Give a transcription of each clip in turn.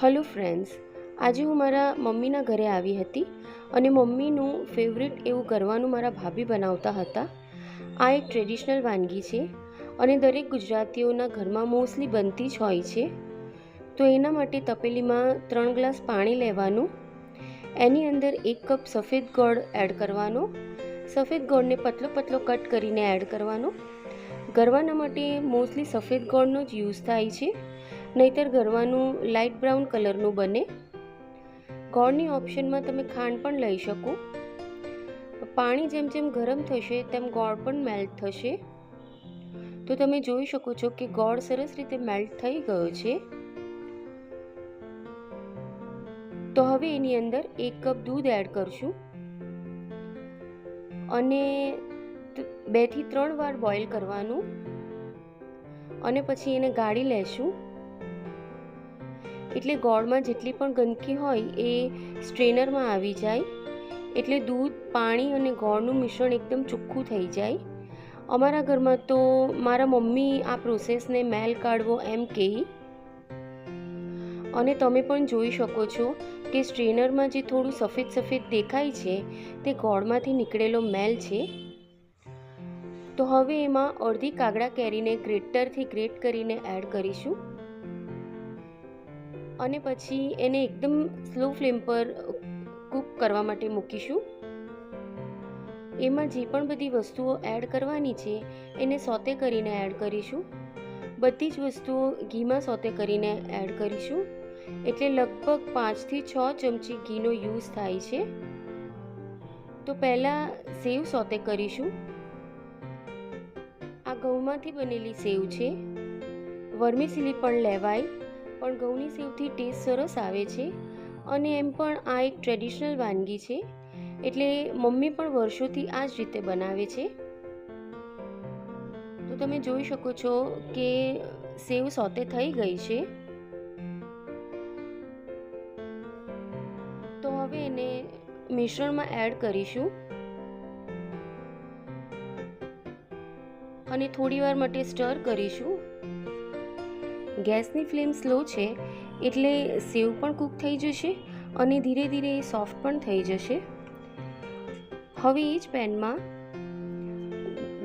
Hello friends, આજે હું મારા મમ્મીના ઘરે આવી હતી અને મમ્મીનું ફેવરેટ એવું કરવાનું મારા ભાભી બનાવતા હતા. આ એક ટ્રેડિશનલ વાનગી છે અને દરેક ગુજરાતીઓના ઘરમાં મોસ્ટલી બનતી જ હોય છે. તો એના માટે તપેલીમાં ત્રણ ગ્લાસ પાણી લેવાનું, એની અંદર એક કપ સફેદ ગોળ એડ કરવાનો, સફેદ ગોળને પતલો પતલો કટ કરીને એડ કરવાનો. ગરવાના માટે મોસ્ટલી સફેદ ગોળનો જ યુઝ થાય છે. નહીતર ગરવાનું લાઇટ બ્રાઉન કલરનું બને. ગોળની ઓપ્શનમાં તમે ખાંડ પણ લઈ શકો. પાણી જેમ જેમ ગરમ થશે તેમ ગોળ પણ મેલ્ટ થશે. તો તમે જોઈ શકો છો કે ગોળ સરસ રીતે મેલ્ટ થઈ ગયો છે. તો હવે એની અંદર એક કપ દૂધ એડ કરશું. અને બેથી ત્રણ વાર બોઇલ કરવાનું. અને પછી એને ગાળી લેશું. એટલે ગોળમાં જેટલી પણ ગંદકી હોય એ સ્ટ્રેનરમાં આવી જાય. એટલે દૂધ, પાણી અને ગોળનું મિશ્રણ એકદમ ચોખ્ખું થઈ જાય. અમારા ઘરમાં તો મારા મમ્મી આ પ્રોસેસને મેલ કાઢવો એમ કહે. અને તમે પણ જોઈ શકો છો કે સ્ટ્રેનરમાં જે થોડું સફેદ સફેદ દેખાય છે તે ગોળમાંથી નીકળેલો મેલ છે. તો હવે એમાં અડધી કાગડા કેરીને ગ્રેટરથી ગ્રેટ કરીને એડ કરીશું. અને પછી એને એકદમ સ્લો ફ્લેમ પર કૂક કરવા માટે મૂકીશું. એમાં જે પણ બધી વસ્તુઓ એડ કરવાની છે, એને સોતે કરીને એડ કરીશું. બધી જ વસ્તુઓ ઘીમાં સોતે કરીને એડ કરીશું. એટલે લગભગ પાંચથી છ ચમચી ઘીનો યુઝ થાય છે. તો પહેલાં સેવ સોતે કરીશું. આ ઘઉંમાંથી બનેલી સેવ છે. વર્મીસિલી પણ લેવાય. પણ ઘઉંની સેવથી ટેસ્ટ સરસ આવે છે અને એમ પણ આ એક ટ્રેડિશનલ વાનગી છે. એટલે મમ્મી પણ વર્ષોથી આ જ રીતે બનાવે છે. તો તમે જોઈ શકો છો કે સેવ સોતે થઈ ગઈ છે. તો હવે એને મિશ્રણમાં એડ કરીશું. અને થોડી વાર માટે સ્ટર કરીશું. ગેસની ફ્લેમ સ્લો છે એટલે સેવ પણ કૂક થઈ જશે અને ધીરે ધીરે એ સોફ્ટ પણ થઈ જશે. હવે એ જ પેનમાં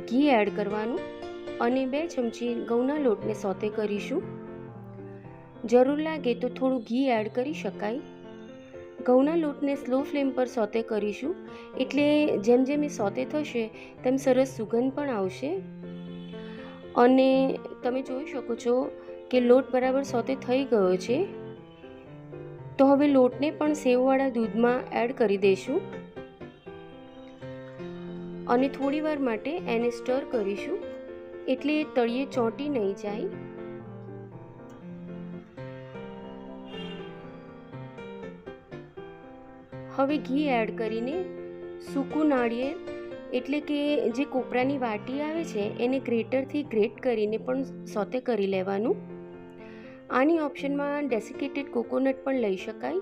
ઘી એડ કરવાનું અને બે ચમચી ઘઉંના લોટને સોતે કરીશું. જરૂર લાગે તો થોડું ઘી એડ કરી શકાય. ઘઉંના લોટને સ્લો ફ્લેમ પર સોતે કરીશું એટલે જેમ જેમ એ સોતે થશે તેમ સરસ સુગંધ પણ આવશે. અને તમે જોઈ શકો છો કે લોટ બરાબર સોતે થઈ ગયો છે? તો હવે લોટને પણ સેવવાળા દૂધમાં એડ કરી દઈશું. અને થોડીવાર માટે એને સ્ટર કરીશું. એટલે તળિયે ચોંટી નહીં જાય. હવે ઘી એડ કરીને સૂકું નાળિયેર, એટલે કે જે કોપરાની વાટી આવે છે, એને ગ્રેટરથી ગ્રેટ કરીને પણ સોતે કરી લેવાનું. આની ઓપ્શનમાં ડેસિકેટેડ કોકોનટ પણ લઈ શકાય.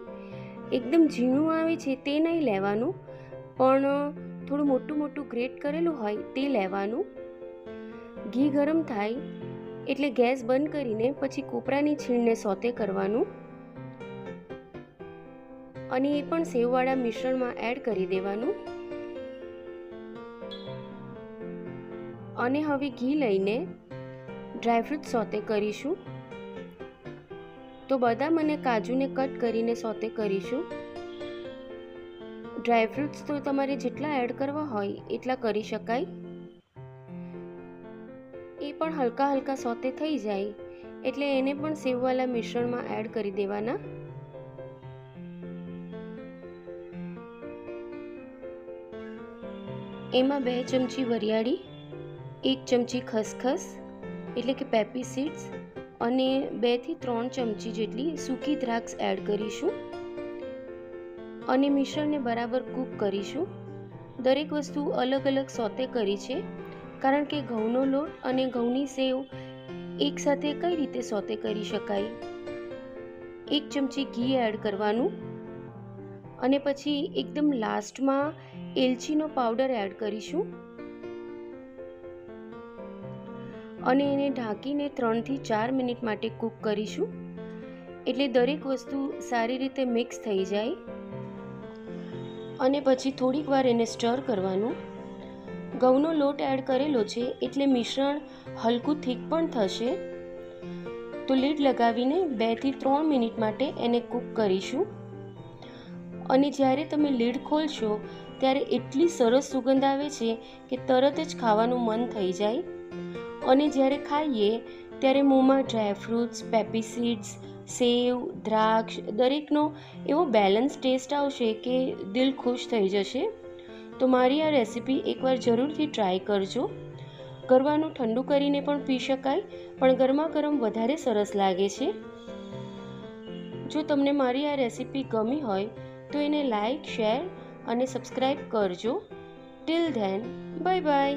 એકદમ ઝીણું આવે છે તે નહીં લેવાનું, પણ થોડું મોટું મોટું ગ્રેટ કરેલું હોય તે લેવાનું. ઘી ગરમ થાય, એટલે ગેસ બંધ કરીને પછી કોપરાની છીણને સોતે કરવાનું. અને એ પણ સેવવાળા મિશ્રણમાં એડ કરી દેવાનું. અને હવે ઘી લઈને ડ્રાયફ્રૂટ સોતે કરીશું. તો બદામ અને કાજુને કટ કરીને સોતે કરીશું. ડ્રાયફ્રૂટ્સ તો તમારે જેટલા એડ કરવા હોય, એટલા કરી શકાય. એ પણ હલકા હલકા સોતે થઈ જાય, એટલે એને પણ સેવવાળા મિશ્રણમાં એડ કરી દેવાના. એમાં બે ચમચી વરિયાળી, એક ચમચી ખસખસ, એટલે કે પેપી સીડ્સ અને બેથી ત્રણ ચમચી જેટલી સૂકી દ્રાક્ષ એડ કરીશું. અને મિશ્રણને બરાબર કૂક કરીશું. દરેક વસ્તુ અલગ અલગ સોતે કરી છે, કારણ કે ઘઉંનો લોટ અને ઘઉંની સેવ એકસાથે કઈ રીતે સોતે કરી શકાય? એક ચમચી ઘી એડ કરવાનું. અને પછી એકદમ લાસ્ટમાં એલચીનો પાવડર એડ કરીશું. અને એને ઢાંકીને ત્રણથી ચાર મિનિટ માટે કૂક કરીશું. એટલે દરેક વસ્તુ સારી રીતે મિક્સ થઈ જાય. અને પછી થોડીક વાર એને સ્ટર કરવાનું. ઘઉંનો લોટ એડ કરેલો છે એટલે મિશ્રણ હલકું થીક પણ થશે. તો લીડ લગાવીને બેથી ત્રણ મિનિટ માટે એને કૂક કરીશું. અને જ્યારે તમે લીડ ખોલશો, ત્યારે એટલી સરસ સુગંધ આવે છે કે તરત જ ખાવાનું મન થઈ જાય. અને જ્યારે ખાઈએ, ત્યારે મોંમાં ડ્રાયફ્રૂટ્સ પેપીસીડ્સ સેવ, દ્રાક્ષ, દરેકનો એવો બેલેન્સ ટેસ્ટ આવશે કે દિલ ખુશ થઈ જશે. તો મારી આ રેસીપી એકવાર જરૂરથી ટ્રાય કરજો. ગરવાનું ઠંડુ કરીને પણ પી શકાય, પણ ગરમા ગરમ વધારે સરસ લાગે છે. જો તમને મારી આ રેસીપી ગમી હોય, તો એને લાઈક શેર અને સબસ્ક્રાઈબ કરજો. Till then bye bye